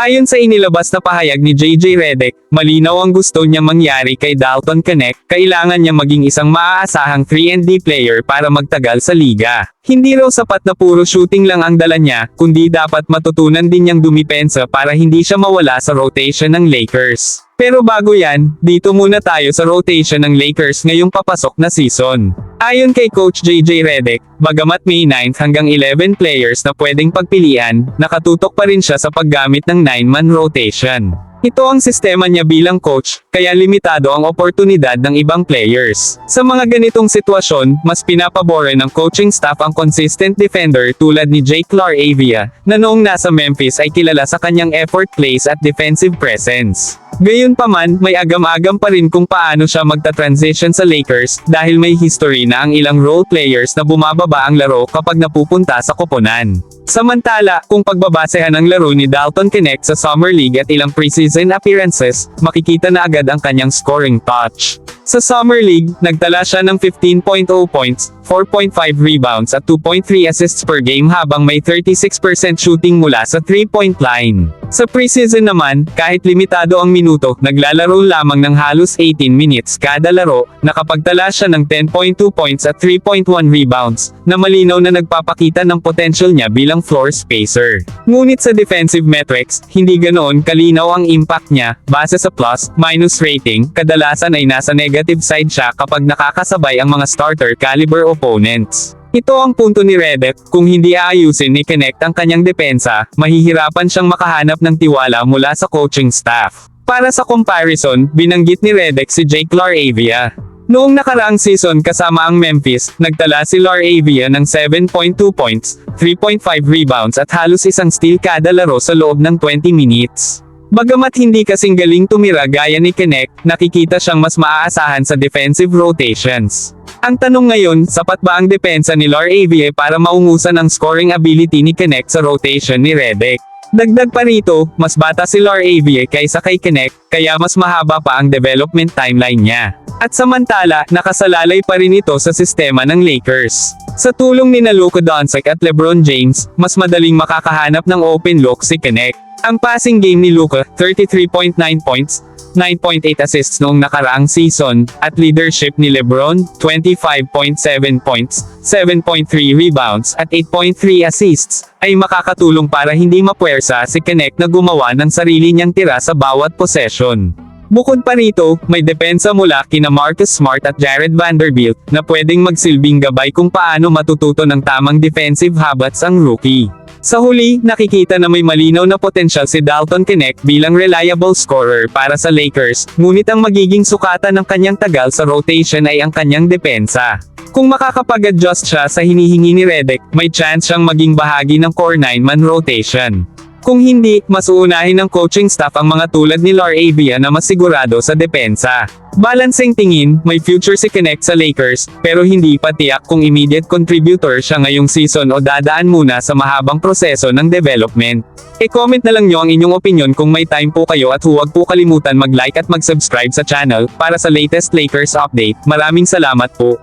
Ayon sa inilabas na pahayag ni JJ Redick, malinaw ang gusto niya mangyari kay Dalton Connect, kailangan niya maging isang maaasahang 3&D player para magtagal sa liga. Hindi raw sapat na puro shooting lang ang dala niya, kundi dapat matutunan din niyang dumipensa para hindi siya mawala sa rotation ng Lakers. Pero bago yan, dito muna tayo sa rotation ng Lakers ngayong papasok na season. Ayon kay Coach JJ Redick, bagamat may 9 hanggang 11 players na pwedeng pagpilian, nakatutok pa rin siya sa paggamit ng 9-man rotation. Ito ang sistema niya bilang coach, kaya limitado ang oportunidad ng ibang players. Sa mga ganitong sitwasyon, mas pinapabore ng coaching staff ang consistent defender tulad ni Jake Laravia, na noong nasa Memphis ay kilala sa kanyang effort plays at defensive presence. Gayunpaman, may agam-agam pa rin kung paano siya magta-transition sa Lakers dahil may history na ang ilang role players na bumababa ang laro kapag napupunta sa koponan. Samantala, kung pagbabasehan ang laro ni Dalton Connect sa Summer League at ilang preseason appearances, makikita na agad ang kanyang scoring touch. Sa Summer League, nagtala siya ng 15.0 points, 4.5 rebounds at 2.3 assists per game habang may 36% shooting mula sa 3-point line. Sa preseason naman, kahit limitado ang minuto, naglalaro lamang ng halos 18 minutes kada laro, nakapagtala siya ng 10.2 points at 3.1 rebounds, na malinaw na nagpapakita ng potential niya bilang floor spacer. Ngunit sa defensive metrics, hindi ganoon kalinaw ang impact niya, base sa plus-minus rating, kadalasan ay nasa negative side siya kapag nakakasabay ang mga starter caliber opponents. Ito ang punto ni Redek, kung hindi aayusin ni Connect ang kanyang depensa, mahihirapan siyang makahanap ng tiwala mula sa coaching staff. Para sa comparison, binanggit ni Redek si Jake Laravia. Noong nakaraang season kasama ang Memphis, nagtala si Laravia ng 7.2 points, 3.5 rebounds at halos isang steal kada laro sa loob ng 20 minutes. Bagamat hindi kasing galing tumira gaya ni Connect, nakikita siyang mas maaasahan sa defensive rotations. Ang tanong ngayon, sapat ba ang depensa ni Laravia para maungusan ang scoring ability ni Connect sa rotation ni Redick? Dagdag pa rito, mas bata si Laravia kaysa kay Connect, kaya mas mahaba pa ang development timeline niya. At samantala, nakasalalay pa rin ito sa sistema ng Lakers. Sa tulong ni na Luka Doncic at LeBron James, mas madaling makakahanap ng open look si Connect. Ang passing game ni Luka, 33.9 points, 9.8 assists noong nakaraang season, at leadership ni LeBron, 25.7 points, 7.3 rebounds, at 8.3 assists, ay makakatulong para hindi mapuwersa si Connect na gumawa ng sarili niyang tira sa bawat possession. Bukod pa rito, may depensa mula kina Marcus Smart at Jared Vanderbilt na pwedeng magsilbing gabay kung paano matututo ng tamang defensive habits ang rookie. Sa huli, nakikita na may malinaw na potensyal si Dalton Connect bilang reliable scorer para sa Lakers, ngunit ang magiging sukatan ng kanyang tagal sa rotation ay ang kanyang depensa. Kung makakapag-adjust siya sa hinihingi ni Redick, may chance siyang maging bahagi ng core 9-man rotation. Kung hindi, mas uunahin ng coaching staff ang mga tulad ni Laravia na masigurado sa depensa. Balancing tingin, may future si Connect sa Lakers, pero hindi pa tiyak kung immediate contributor siya ngayong season o dadaan muna sa mahabang proseso ng development. E-comment na lang nyo ang inyong opinion kung may time po kayo at huwag po kalimutan mag-like at mag-subscribe sa channel para sa latest Lakers update. Maraming salamat po.